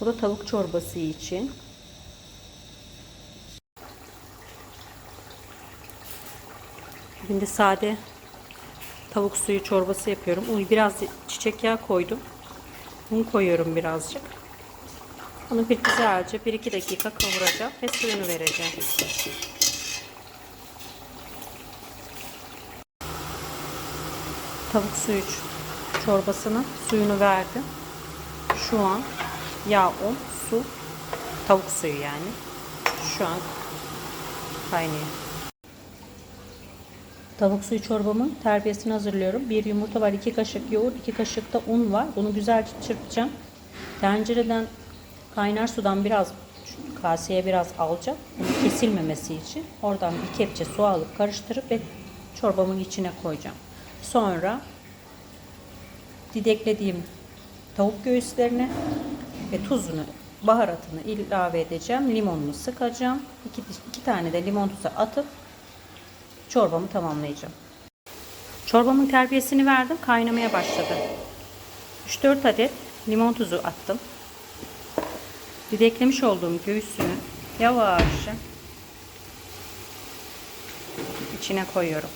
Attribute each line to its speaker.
Speaker 1: Bu da tavuk çorbası için. De sade tavuk suyu çorbası yapıyorum. Biraz çiçek yağı koydum. Un koyuyorum birazcık. Bunu bir güzelce 1-2 dakika kavuracağım ve suyunu vereceğim. Tavuk suyu çorbasının suyunu verdim. Şu an yağ, un, su, tavuk suyu yani. Şu an kaynıyor. Tavuk suyu çorbamın terbiyesini hazırlıyorum. Bir yumurta var, iki kaşık yoğurt, iki kaşık da un var. Bunu güzelce çırpacağım. Tencereden kaynar sudan biraz kaseye biraz alacağım. Kesilmemesi için. Oradan bir kepçe su alıp karıştırıp ve çorbamın içine koyacağım. Sonra dideklediğim tavuk göğüslerini ve tuzunu, baharatını ilave edeceğim. Limonunu sıkacağım. İki, iki tane de limon tuzu atıp çorbamı tamamlayacağım. Çorbamın terbiyesini verdim. Kaynamaya başladı. 3-4 adet limon tuzu attım. Dideklemiş olduğum göğsünü yavaşça içine koyuyorum.